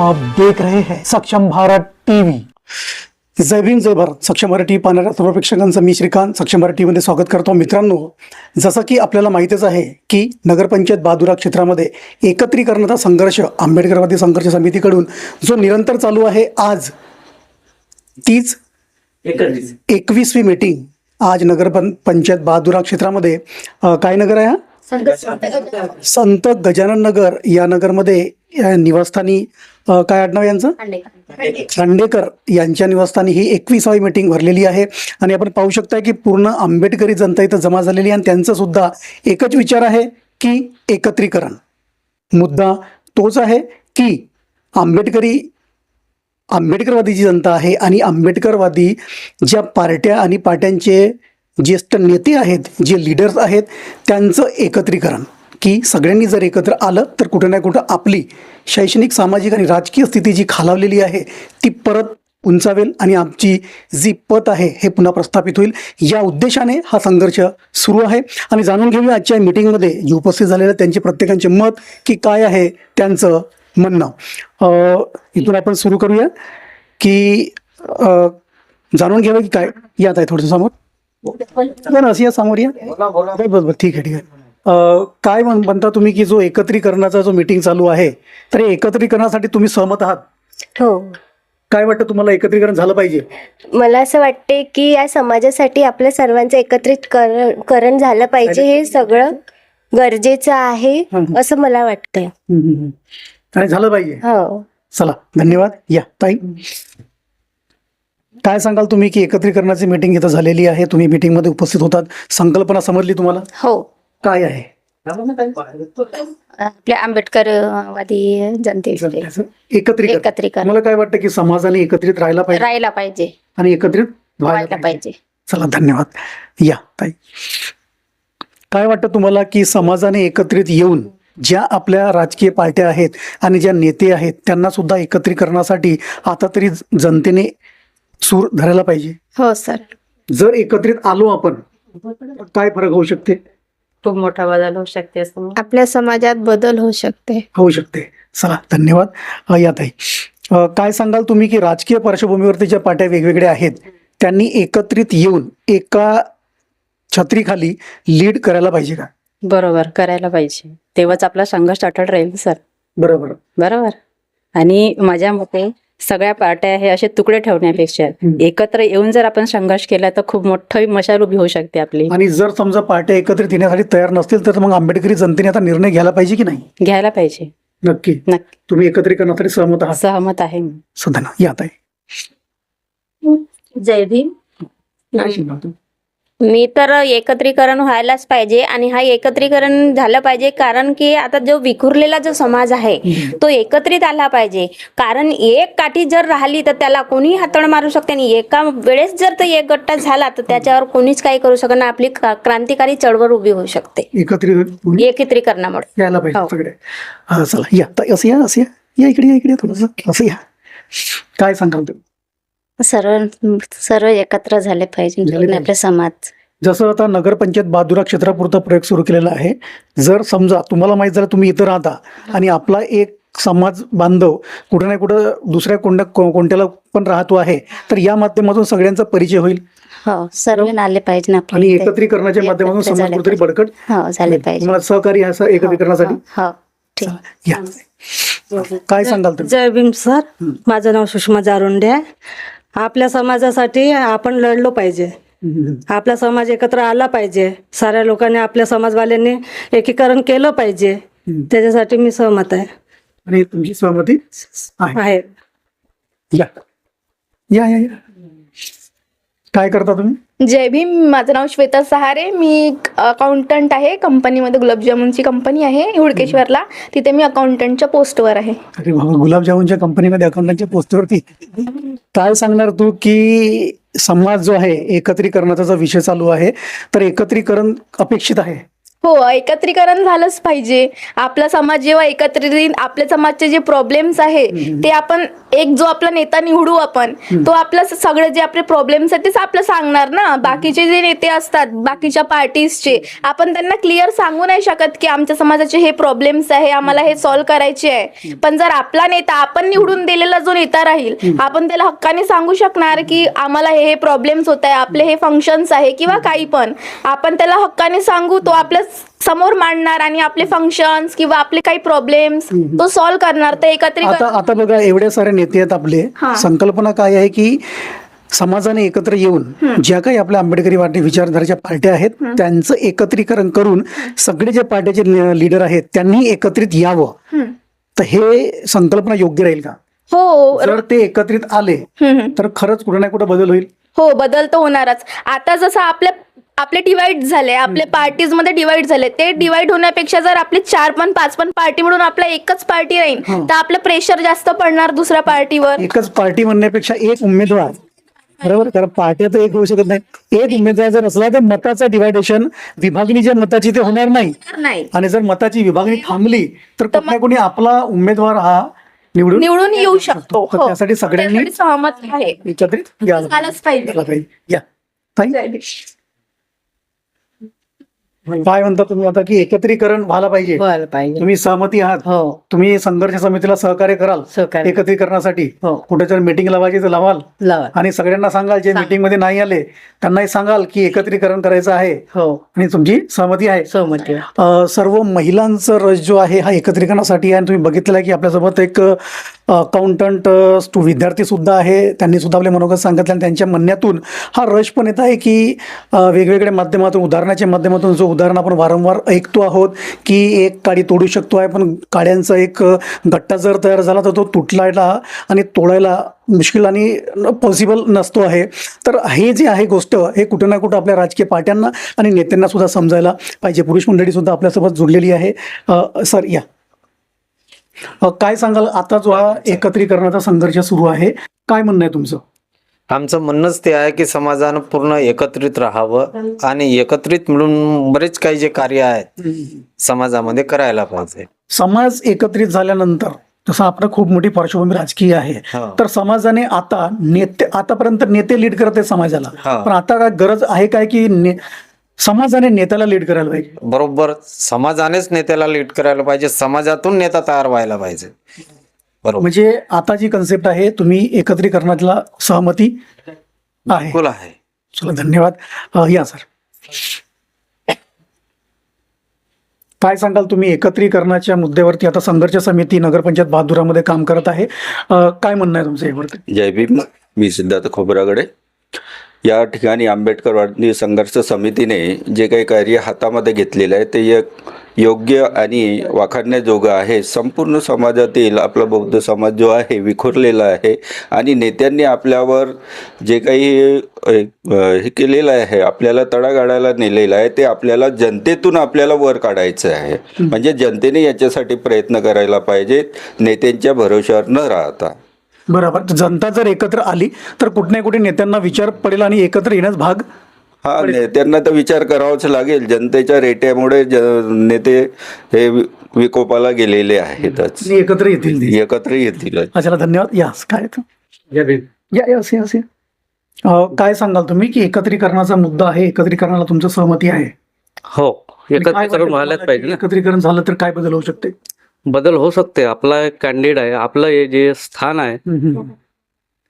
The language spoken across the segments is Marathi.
देख रहे हैं सक्षम भारत टीव्ही जय भीम जय भारत। सक्षम भारत टीव्ही पाहणाऱ्या सर्व प्रेक्षकांचं मी श्रीकांत सक्षम भारत टीव्हीमध्ये स्वागत करतो. मित्रांनो जसं की आपल्याला माहितीच आहे की नगरपंचायत बहादुरा क्षेत्रामध्ये एकत्रीकरणाचा संघर्ष आंबेडकरवादी संघर्ष समितीकडून जो निरंतर चालू आहे आज तीच एकवीसवी मीटिंग आज नगर पंचायत बहादुरा क्षेत्रामध्ये काय नगर आहे हा? संत गजानन नगर या नगरमध्ये या निवासस्थानी काय आडनाव यांचं? खांडेकर. यांच्या निवासस्थानी ही एकविसावी मीटिंग भरलेली आहे. आणि आपण पाहू शकता की पूर्ण आंबेडकरी जनता इथं जमा झालेली आणि त्यांचं सुद्धा एकच विचार आहे की एकत्रीकरण. मुद्दा तोच आहे की आंबेडकरी आंबेडकरवादी जी जनता आहे आणि आंबेडकरवादी ज्या पार्ट्या आणि पार्ट्यांचे ज्येष्ठ नेते आहेत जे लीडर्स आहेत त्यांचं एकत्रीकरण. की सगळ्यांनी जर एकत्र आलं तर कुठं ना कुठं आपली शैक्षणिक सामाजिक आणि राजकीय स्थिती जी खालावलेली आहे ती परत उंचावेल आणि आमची जी पत आहे हे पुन्हा प्रस्थापित होईल. या उद्देशाने हा संघर्ष सुरू आहे. आणि जाणून घेऊया आजच्या मीटिंगमध्ये जे उपस्थित झालेले त्यांचे प्रत्येकांचे मत की काय आहे त्यांचं म्हणणं. अ, इथून आपण सुरू करूया की जाणून घ्यावं की काय? यात आहे थोडंसं समोर. या ना असं या समोर या. बरं बरं बरं, ठीक आहे ठीक आहे. काय म्हण म्हणता तुम्ही की जो एकत्रीकरणाचा जो मीटिंग चालू आहे तर एकत्रीकरणासाठी तुम्ही सहमत आहात? हो. काय वाटतं तुम्हाला एकत्रीकरण झालं पाहिजे? मला असं वाटते की या समाजासाठी आपल्या सर्वांचं एकत्रित कर- करण झालं पाहिजे हे सगळं गरजेचं आहे. असं मला वाटतंय. हम्म, हम्म, हम्म. आणि झालं पाहिजे? हो. चला धन्यवाद. या ताई. काय सांगाल तुम्ही की एकत्रीकरणाची मीटिंग इथं झालेली आहे? तुम्ही मीटिंगमध्ये उपस्थित होतात. संकल्पना समजली तुम्हाला? हो. काय आहे? आपल्या आंबेडकरवादी जनतेचे. एकत्रीकरण. एकत्रीकरण. मला काय वाटतं की समाजाने एकत्रित राहायला पाहिजे? राहायला पाहिजे. आणि एकत्रित व्हायला व्हायला पाहिजे. पाहिजे. चला धन्यवाद. या ताई. काय वाटतं तुम्हाला की समाजाने एकत्रित येऊन ज्या आपल्या राजकीय पार्ट्या आहेत आणि ज्या नेते आहेत त्यांना सुद्धा एकत्रीकरणासाठी आता तरी जनतेने सूर धरायला पाहिजे? हो सर. जर एकत्रित आलो आपण तर काय फरक होऊ शकते? खूप मोठा बदल होऊ शकते असं आपल्या समाजात बदल होऊ शकते. होऊ शकते. चला धन्यवाद. अ, या ताई. अ, काय सांगाल तुम्ही की राजकीय पार्श्वभूमीवरती ज्या पार्ट्या वेगवेगळ्या आहेत त्यांनी एकत्रित येऊन एका छत्रीखाली लीड करायला पाहिजे का? बरोबर करायला पाहिजे. तेव्हाच आपला संघर्ष अटळ राहील सर. बरोबर. बरोबर. आणि माझ्या मते सगळ्या पार्ट्या हे असे तुकडे ठेवण्यापेक्षा. एकत्र येऊन जर आपण संघर्ष केला तर खूप मोठी मशाल उभी होऊ शकते आपली. आणि जर समजा पार्ट्या एकत्रित येण्यासाठी तयार नसतील तर मग आंबेडकरी जनतेने आता निर्णय घ्यायला पाहिजे की नाही? घ्यायला पाहिजे. नक्की. नक्की. तुम्ही एकत्रीकरणासाठी सहमत आहात? सहमत आहे मी. सध्या या ताई. जय भीम? मी तर एकत्रीकरण व्हायलाच पाहिजे आणि हा एकत्रीकरण झालं पाहिजे कारण की आता जो विखुरलेला जो समाज आहे तो एकत्रित आला पाहिजे. कारण एक काठी जर राहिली तर त्याला कोणी हातळ मारू शकते आणि एका वेळेस जर तो एक गट्टा झाला तर त्याच्यावर कोणीच काही करू शकत नाही. आपली क्रा- क्रांतिकारी चळवळ उभी होऊ शकते. एकत्रित एकत्रीकरणामुळे. यायला पाहिजे हो. चला या. ताई असं या असं या. या इकडे या इकडे थोडस. असं या. काय सांगाल तुम्ही? सर्व सर्व एकत्र झाले पाहिजे झाले पाहिजे. आपले समाज. जसं आता नगरपंचायत बहादुरा क्षेत्रापुरता प्रयोग सुरू केलेला आहे. जर समजा तुम्हाला माहीत झालं तुम्ही इथं राहता आणि आपला एक समाज बांधव कुठं ना कुठं दुसऱ्या कोणत्या को- कोणत्याला पण राहतो आहे तर या माध्यमातून सगळ्यांचा परिचय होईल. हो सर्व आले पाहिजे ना आपल्या आणि. एकत्रीकरणाच्या माध्यमातून समाज झाले कुठेतरी पाहिजे. बडकट हो झाले पाहिजे. तुम्हाला सहकार्य असं एकत्रीकरणासाठी? हो हो, ठीक. या. काय सांगाल तुम्ही? जय भीम सर. माझं नाव सुषमा जारुंडे आहे. आपल्या समाजासाठी आपण लढलो पाहिजे. आपला समाज एकत्र आला पाहिजे. साऱ्या लोकांनी आपल्या समाजवाल्यांनी एकीकरण केलं पाहिजे. त्याच्यासाठी मी सहमत आहे. आणि तुमची सहमती आहे. या या या. काय करता तुम्ही? जय भीम माझं नाव श्वेता सहारे. मी अकाउंटंट आहे. कंपनीमध्ये गुलाबजामुनची कंपनी आहे हुडकेश्वरला. तिथे मी अकाउंटंटच्या पोस्टवर आहे. अरे बाबा गुलाबजामुनच्या कंपनीमध्ये अकाउंटंटच्या पोस्टवरती? काय सांगणार तू की समाज जो आहे एकत्रीकरणाचा जो विषय चालू आहे तर एकत्रीकरण अपेक्षित आहे. हो एकत्रीकरण झालंच पाहिजे. आपला समाज जेव्हा एकत्रित येईल, आपल्या समाजचे जे प्रॉब्लेम्स आहे ते आपण एक जो आपला नेता निवडू आपण तो आपलं स- सगळे जे आपले प्रॉब्लेम्स आहेत तेच आपलं सांगणार ना. बाकीचे जे नेते असतात बाकीच्या पार्टीजचे आपण त्यांना क्लिअर सांगू नाही शकत की आमच्या समाजाचे हे प्रॉब्लेम्स आहे आम्हाला हे सॉल्व्ह करायचे आहे. पण जर आपला नेता आपण निवडून दिलेला जो नेता राहील आपण त्याला हक्काने सांगू शकणार की आम्हाला हे हे प्रॉब्लेम्स होत आहे आपले हे फंक्शन्स आहे किंवा काही पण. आपण त्याला हक्काने सांगू तो आपल्या समोर मांडणार आणि आपले फंक्शन्स किंवा आपले काही प्रॉब्लेम्स तो सॉल्व्ह करणार तर एकत्रित आता आता बघा एवढे सारे नेते आहेत आपले. संकल्पना काय आहे की समाजाने एकत्र येऊन ज्या काही आपल्या आंबेडकरी वाटे विचारधारेच्या पार्ट्या आहेत त्यांचं एकत्रीकरण करून सगळे जे पार्ट्याचे लीडर आहेत त्यांनी एकत्रित यावं. तर हे संकल्पना योग्य राहील का? हो. जर ते एकत्रित आले हम्म. तर खरंच कुठे ना कुठे बदल होईल. हो बदल तर होणारच. आता जसं आपले आपले डिवाइड झाले आपले पार्टीजमध्ये डिवाइड झाले. ते डिवाइड होण्यापेक्षा जर आपले चार पण पाच पण पार्टी म्हणून आपला एकच पार्टी राहील तर आपलं प्रेशर जास्त पडणार दुसऱ्या पार्टीवर एकच पार्टी म्हणण्यापेक्षा एक उमेदवार. बरोबर? कारण पार्ट्या तर एक होऊ शकत नाही. एक उमेदवार जर असला तर मताचं डिवायडेशन विभागणी ज्या मताची ते होणार नाही. आणि जर मताची विभागणी थांबली तर कुठल्या कोणी आपला उमेदवार हा निवडून निवडून येऊ शकतो. हो. त्यासाठी सगळ्यांनी सहमत आहे. एकत्रित झालंच पाहिजे. या. काय म्हणता तुम्ही आता की एकत्रीकरण व्हायला पाहिजे? व्हायला पाहिजे. तुम्ही सहमती आहात. हो. तुम्ही संघर्ष समितीला सहकार्य कराल. सहकार्य एकत्रीकरणासाठी. हो. कुठे जर मीटिंग लावायची तर लावाल. लावा आणि सगळ्यांना सांगाल जे मीटिंगमध्ये नाही आले त्यांनाही सांगाल की एकत्रीकरण करायचं आहे. हो. आणि तुमची सहमती आहे. सहमती अ, सर्व महिलांचा रस जो आहे हा एकत्रीकरणासाठी आहे. आणि तुम्ही बघितलेलं आहे की आपल्यासोबत एक अकाउंटंट स्टू विद्यार्थीसुद्धा आहे. त्यांनीसुद्धा आपले मनोगत सांगितले आणि त्यांच्या म्हणण्यातून हा रश पण येत आहे की वेगवेगळ्या माध्यमातून उदाहरणाच्या माध्यमातून जो उदाहरण आपण वारंवार ऐकतो आहोत की एक काडी तोडू शकतो आहे पण काड्यांचा एक गट्टा जर तयार झाला तर तो तुटलायला आणि तोडायला मुश्किल आणि पॉसिबल नसतो आहे. तर हे जे आहे गोष्ट हे कुठं ना कुठं आपल्या राजकीय पार्ट्यांना आणि नेत्यांना सुद्धा समजायला पाहिजे. पुरुष मंडळी सुद्धा आपल्यासोबत जुडलेली आहे. सर या. काय सांगाल? आता जो हा एकत्रीकरणाचा संघर्ष सुरू आहे काय म्हणणं आहे तुमचं? आमचं म्हणणंच ते आहे की समाजानं पूर्ण एकत्रित राहावं आणि एकत्रित मिळून बरेच काही जे कार्य आहेत समाजामध्ये करायला पाहिजे. समाज एकत्रित झाल्यानंतर तसं आपलं खूप मोठी पार्श्वभूमी राजकीय आहे हो. तर समाजाने आता नेते आतापर्यंत नेते लीड करत आहेत समाजाला. पण आता काय गरज आहे काय की समाजाने नेत्याला लीड करायला पाहिजे. बरोबर. समाजानेच नेत्याला लीड करायला पाहिजे. समाजातून नेता तयार व्हायला पाहिजे. बरोबर. म्हणजे आता जी कन्सेप्ट आहे तुम्ही एकत्रीकरणाला सहमती आहे. बिलकुल आहे. चला धन्यवाद. अ, या सर काय सांगाल तुम्ही? एकत्रीकरणाच्या मुद्द्यावरती आता संघर्ष समिती नगरपंचायत बहादुरामध्ये काम करत आहे. अ, काय म्हणणं आहे तुमचं यावरती? जय भीम. मी सिद्धार्थ खोबरागडे. या ठिकाणी आंबेडकरवादी संघर्ष समितीने जे काही कार्य हातामध्ये घेतलेलं आहे ते एक योग्य आणि वाखाणण्याजोगं आहे. संपूर्ण समाजातील आपला बौद्ध समाज जो आहे विखुरलेला आहे आणि नेत्यांनी आपल्यावर जे काही हे केलेलं आहे आपल्याला तडागाडाला नेलेलं आहे ते आपल्याला जनतेतून आपल्याला वर काढायचं आहे. म्हणजे जनतेने याच्यासाठी प्रयत्न करायला पाहिजेत नेत्यांच्या भरोश्यावर न राहता. बरोबर. जनता जर एकत्र आली तर कुठे ना कुठे नेत्यांना विचार पडेल आणि एकत्र येण्यास भाग हा नेत्यांना तर विचार करावाच लागेल. जनतेच्या रेट्यामुळे ज नेते हे विकोपाला गेलेले आहेतच. एकत्र येतील. एकत्र येतीलच. अच्छा धन्यवाद. यास काय तो? या यस यस या. काय सांगाल तुम्ही की एकत्रीकरणाचा मुद्दा आहे एकत्रीकरणाला तुमचं सहमती आहे? हो एकत्रीकरण झालं तर काय बदल होऊ शकते? बदल होऊ शकते आपला एक कॅन्डिडेट आहे आपलं हे जे स्थान आहे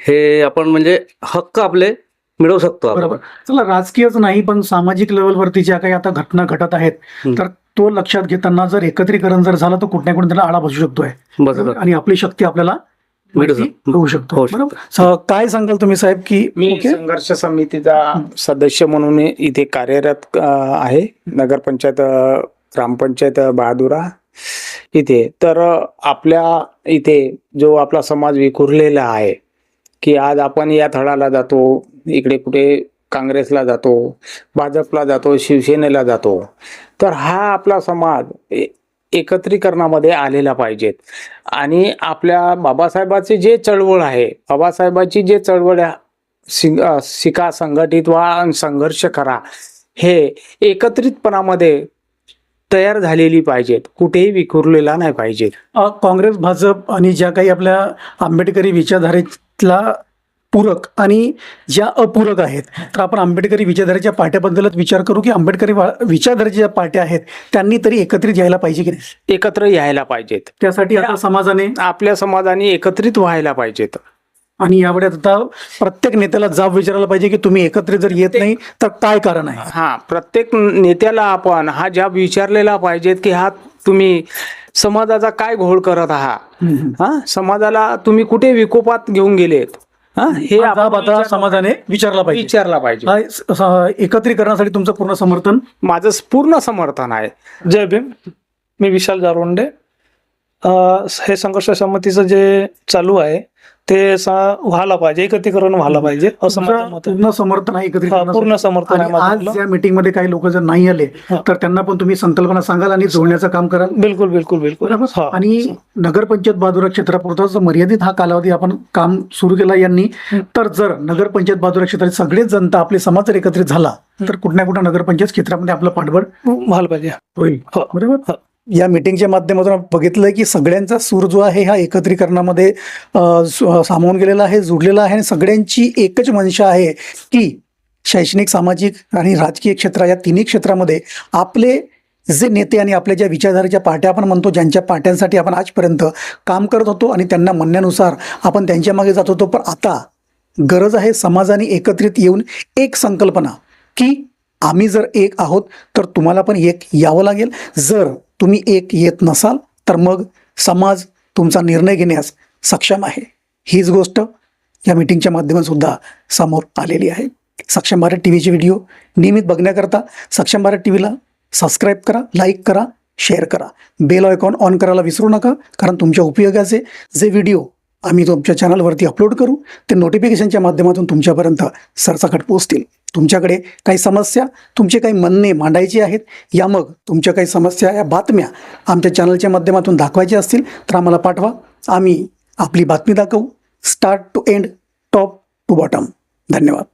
हे आपण म्हणजे हक्क आपले मिळवू शकतो आपण. बरोबर चला राजकीयच नाही पण सामाजिक लेवलवरती ज्या काही आता घटना घडत आहेत हम्म. तर तो लक्षात घेताना जर एकत्रीकरण जर झालं तर कुठे ना कुठे त्याला आळा बसू शकतोय बरोबर आणि आपली शक्ती आपल्याला मिळू शकतो. होऊ शकतो होऊ शकतो. बरोबर स- काय सांगाल तुम्ही साहेब की मी ओके? संघर्ष समितीचा सदस्य म्हणून इथे कार्यरत अ, आहे नगरपंचायत अ, ग्रामपंचायत अ, बहादुरा इथे. तर आपल्या इथे जो आपला समाज विखुरलेला आहे की आज आपण या थळाला जातो इकडे कुठे काँग्रेसला जातो भाजपला जातो शिवसेनेला जातो तर हा आपला समाज ए- एकत्रीकरणामध्ये आलेला पाहिजेत आणि आपल्या बाबासाहेबाची जे चळवळ आहे बाबासाहेबाची जे चळवळ आहे, शिका संघटित व्हा आणि संघर्ष करा हे एकत्रितपणामध्ये तयार झालेली पाहिजेत. कुठेही विखुरलेला नाही पाहिजे काँग्रेस भाजप आणि ज्या काही आपल्या आंबेडकरी विचारधारेला पूरक आणि ज्या अपूरक आहेत तर आपण आंबेडकरी विचारधारेच्या पार्ट्याबद्दलच विचार करू की आंबेडकरी विचारधारेच्या ज्या पार्ट्या आहेत त्यांनी तरी एकत्रित यायला पाहिजे की नाही? एकत्र यायला पाहिजेत. त्यासाठी आता समाजाने आपल्या समाजाने एकत्रित व्हायला पाहिजेत. आणि यावेळी आता प्रत्येक नेत्याला जाब विचारायला पाहिजे की तुम्ही एकत्रित जर येत नाही तर काय कारण आहे? हा प्रत्येक नेत्याला आपण हा जाब विचारलेला पाहिजेत की हा तुम्ही समाजाचा काय घोळ करत आहात? हा समाजाला तुम्ही कुठे विकोपात घेऊन गेलेत? हा आता विचार- समाजाने विचारला पाहिजे. विचारला पाहिजे. एकत्रीकरणासाठी तुमचं पूर्ण समर्थन? माझं पूर्ण समर्थन आहे. जय भीम. मी विशाल जारवंडे. हे संघर्ष संमतीचं जे चालू आहे ते व्हायला पाहिजे एकत्रीकरण व्हायला पाहिजे असं पूर्ण समर्थन आहे हा. पूर्ण समर्थन आहे आज. या मीटिंगमध्ये काही लोक जर नाही आले हा. तर त्यांना पण तुम्ही संकल्पना सांगाल आणि जोडण्याचं काम कराल बिलकुल बिलकुल बिलकुल हा. आणि नगरपंचायत बहादुरा क्षेत्रापुरताच मर्यादित हा कालावधी आपण काम सुरू केला यांनी तर जर नगरपंचायत बहादुरा क्षेत्रात सगळेच जनता आपले समाज जर एकत्रित झाला तर कुठं ना कुठं नगरपंचायत क्षेत्रामध्ये आपलं पाठबळ व्हायला पाहिजे होईल हो. बरोबर या मीटिंगच्या माध्यमातून आपण बघितलं की सगळ्यांचा सूर जो आहे हा एकत्रीकरणामध्ये सामावून गेलेला आहे जुडलेला आहे आणि सगळ्यांची एकच मनशा आहे की शैक्षणिक सामाजिक आणि राजकीय क्षेत्र या तिन्ही क्षेत्रामध्ये आपले जे नेते आणि आपल्या ज्या विचारधारेच्या पार्ट्या आपण म्हणतो ज्यांच्या पार्ट्यांसाठी आपण आजपर्यंत काम करत होतो आणि त्यांना म्हणण्यानुसार आपण त्यांच्या मागे जात होतो. पण आता गरज आहे समाजाने एकत्रित येऊन एक संकल्पना की आम्ही जर एक आहोत तर तुम्हाला पण एक यावं लागेल. जर तुम्ही एक येत नसाल तर मग समाज तुमचा निर्णय घेण्यास सक्षम आहे. हीच गोष्ट या मीटिंगच्या माध्यमातसुद्धा समोर आलेली आहे. सक्षम भारत टी व्हीचे व्हिडिओ नियमित बघण्याकरता सक्षम भारत टी व्हीला सबस्क्राईब करा लाईक करा शेअर करा. बेल आयकॉन ऑन करायला विसरू नका कारण तुमच्या उपयोगाचे जे व्हिडिओ आम्ही तुमच्या चॅनलवरती अपलोड करू. ते नोटिफिकेशनच्या माध्यमातून तुमच्यापर्यंत सरसकट पोहोचतील. तुमच्याकडे काही समस्या तुमचे काही म्हणणे मांडायचे आहेत या मग तुमच्या काही समस्या या बातम्या आमच्या चॅनलच्या माध्यमातून दाखवायच्या असतील तर आम्हाला पाठवा. आम्ही आपली बातमी दाखवू. Start to end top to bottom धन्यवाद.